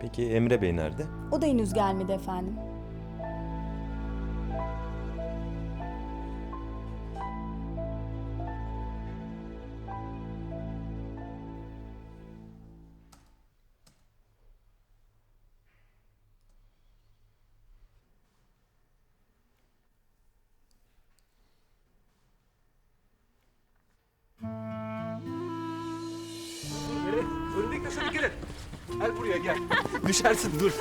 Peki Emre Bey nerede? O da henüz gelmedi efendim. Önündeki şöyle gelin. Gel buraya gel. Düşersin dur.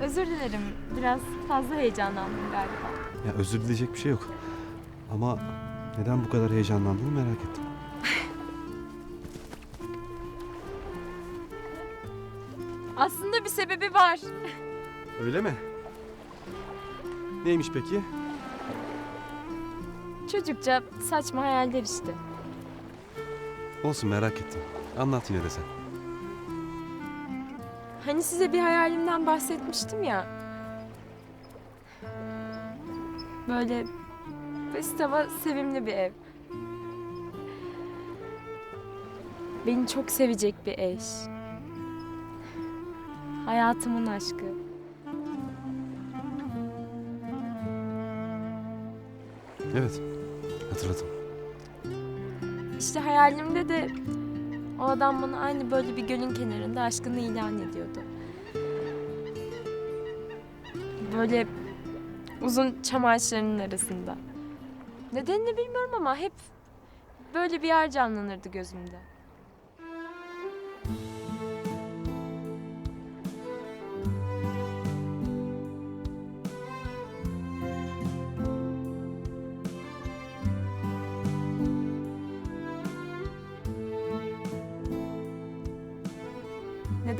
Özür dilerim. Biraz fazla heyecanlandım galiba. Ya özür dileyecek bir şey yok. Ama neden bu kadar heyecanlandığını merak ettim. Aslında bir sebebi var. Öyle mi? Neymiş peki? Çocukça saçma hayaller işte. Olsun merak ettim. Anlat yine de sen. Hani size bir hayalimden bahsetmiştim ya. Böyle basit ama sevimli bir ev. Beni çok sevecek bir eş. Hayatımın aşkı. Evet. Hatırladım. İşte hayalimde de o adam bana aynı böyle bir gölün kenarında aşkını ilan ediyordu. Böyle uzun çam ağaçlarının arasında. Nedenini bilmiyorum ama hep böyle bir yer canlanırdı gözümde.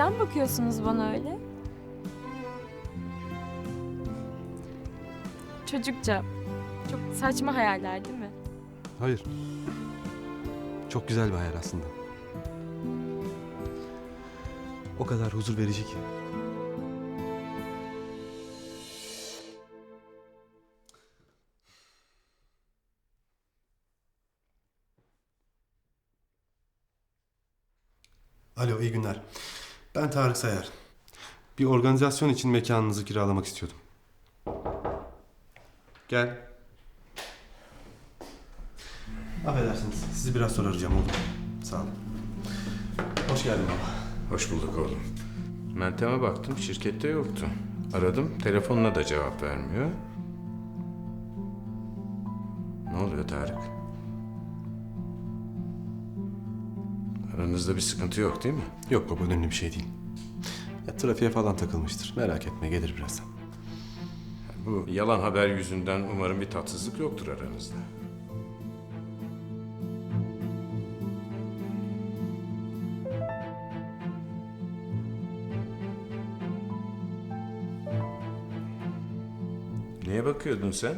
Neden bakıyorsunuz bana öyle? Çocukça, çok saçma hayaller değil mi? Hayır. Çok güzel bir hayal aslında. O kadar huzur verici ki. Alo, iyi günler. Ben Tarık Sayar. Bir organizasyon için mekanınızı kiralamak istiyordum. Gel. Affedersiniz, sizi biraz sonra arayacağım oldu. mu? Sağ olun. Hoş geldin baba. Hoş bulduk oğlum. Meltem'e baktım şirkette yoktu. Aradım telefonuna da cevap vermiyor. Ne oluyor Tarık? Aranızda bir sıkıntı yok değil mi? Yok baba, önemli bir şey değil. Ya, trafiğe falan takılmıştır. Merak etme, gelir birazdan. Bu yalan haber yüzünden umarım bir tatsızlık yoktur aranızda. Neye bakıyordun sen?